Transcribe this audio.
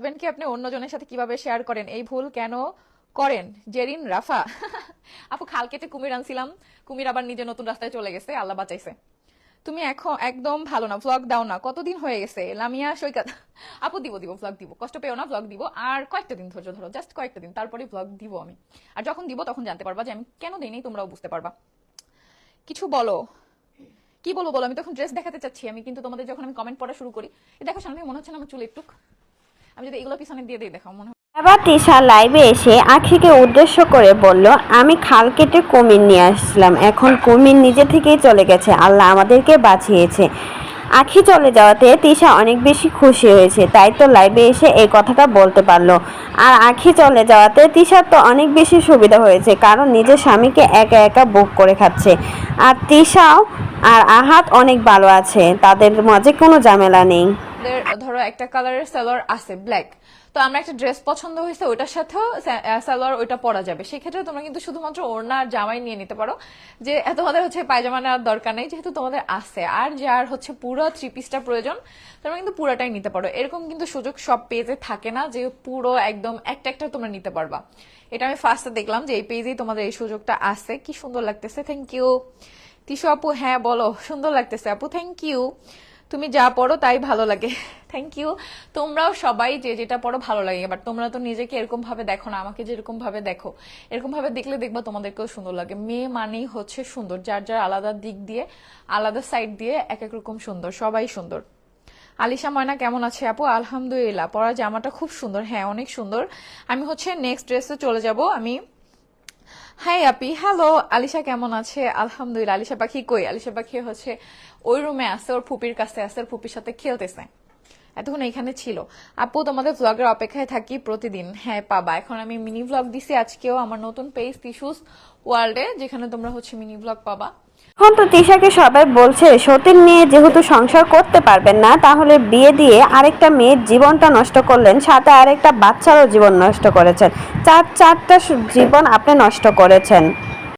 হাজবেন্ডকে আপনি অন্যজনের সাথে কীভাবে শেয়ার করেন? এই ভুল কেন করেন? জেরিন রাফা? আপু খাল কেটে কুমির আনছিলাম। কুমির আবার নিজে নতুন রাস্তায় চলে গেছে আল্লাহ বাঁচাইছে। তুমি এখন একদম ভালো না ভ্লগ দাও না। কতদিন হয়ে গেছে? লামিয়া সৈকত। আপু দিব দিব ভ্লগ দিব। কষ্ট পেও না ভ্লগ দিব। আর কয়েকটা দিন ধৈর্য ধরো জাস্ট কয়েকটা দিন। তারপরে ভ্লগ দিব আমি। আর যখন দিব তখন জানতে পারবা যে আমি কেন দিইনি তোমরাও বুঝতে পারবা। কিছু বলো। কি বলব বলো? আমি তখন ড্রেস দেখাতে চাচ্ছি আমি কিন্তু তোমাদের যখন আমি কমেন্ট পড়া শুরু করি দেখো সামনে মনে হচ্ছে না আমার চুল একটু আমি যদি এগুলো পিছনে দিয়ে দিই, দেখো, মনে হয় এবার তিশা লাইভে এসে আখিকে উদ্দেশ্য করে বলল, আমি খাল কেটে কুমির নিয়ে আসলাম। এখন কুমির নিজে থেকেই চলে গেছে। আল্লাহ আমাদেরকে বাঁচিয়েছে। আখি চলে যাওয়াতে তিশা অনেক বেশি খুশি হয়েছে। তাই তো লাইভে এসে এই কথাটা বলতে পারল। আর আখি চলে যাওয়াতে তিশার তো অনেক বেশি সুবিধা হয়েছে, কারণ নিজের স্বামীকে একা একা বুক করে খাচ্ছে। আর তিশাও আর আহাত অনেক ভালো আছে। তাদের মাঝে কোনো ঝামেলা নেই। ধরো একটা কালারের সালোয়ার আছে ব্ল্যাক তো আমরা একটা ড্রেস পছন্দ হয়েছে ওইটার সাথেও সালোয়ার ওইটা পরা যাবে। সেক্ষেত্রে তোমরা কিন্তু শুধুমাত্র ওড়না আর জামাই নিয়ে নিতে পারো। যে তোমাদের হচ্ছে পায়জামা নেওয়ার দরকার নেই, যেহেতু তোমাদের আছে। আর যার হচ্ছে পুরো থ্রি পিসটা প্রয়োজন, তোমরা কিন্তু পুরোটাই নিতে পারো। এরকম কিন্তু সুযোগ সব পেজে থাকে না যে পুরো একদম একটা একটা তোমরা নিতে পারবা। এটা আমি ফার্স্টে দেখলাম যে এই পেজেই তোমাদের এই সুযোগটা আছে। কি সুন্দর লাগতেছে থ্যাংক ইউ তিশু আপু হ্যাঁ বলো, সুন্দর লাগতেছে আপু থ্যাংক ইউ তুমি যা পড়ো তাই ভালো লাগে। থ্যাংক ইউ তোমরাও সবাই যে যেটা পড়ো ভালো লাগে বাট তোমরা তো নিজেকে এরকম ভাবে দেখো না, আমাকে যেরকম ভাবে দেখো, এরকম ভাবে দেখলে দেখবা তোমাদেরকেও সুন্দর লাগে। মেয়ে মানেই হচ্ছে সুন্দর, যার যার আলাদা দিক দিয়ে, আলাদা সাইড দিয়ে এক এক রকম সুন্দর, সবাই সুন্দর। আলিশা ময়না, কেমন আছে আপু? আলহামদুলিল্লাহ পরা জামাটা খুব সুন্দর। হ্যাঁ অনেক সুন্দর। আমি হচ্ছে নেক্সট ড্রেসে চলে যাব। আমি হাই আপি হ্যালো আলিশা কেমন আছে? আলহামদুলিল্লাহ, আলিশা পাখি কই? আলিশা পাখি হচ্ছে ওই রুমে আছে, ওর ফুপির কাছে আছে, ওর ফুপির সাথে খেলতেছে। এতক্ষণ এখানে ছিল। আপু, তোমাদের ব্লগের অপেক্ষায় থাকি প্রতিদিন। হ্যাঁ পাবা। এখন আমি মিনি ব্লগ দিছি। আজকেও আমার নতুন পেজ টিস্যুস ওয়ার্ল্ডে যেখানে তোমরা হচ্ছে মিনি ব্লগ পাবা। এখন তো তিশাকে সবাই বলছে সতীর নিয়ে যেহেতু সংসার করতে পারবেন না, তাহলে বিয়ে দিয়ে আরেকটা মেয়ের জীবনটা নষ্ট করলেন, সাথে আরেকটা বাচ্চারও জীবন নষ্ট করেছেন। চার, চারটা জীবন আপনি নষ্ট করেছেন।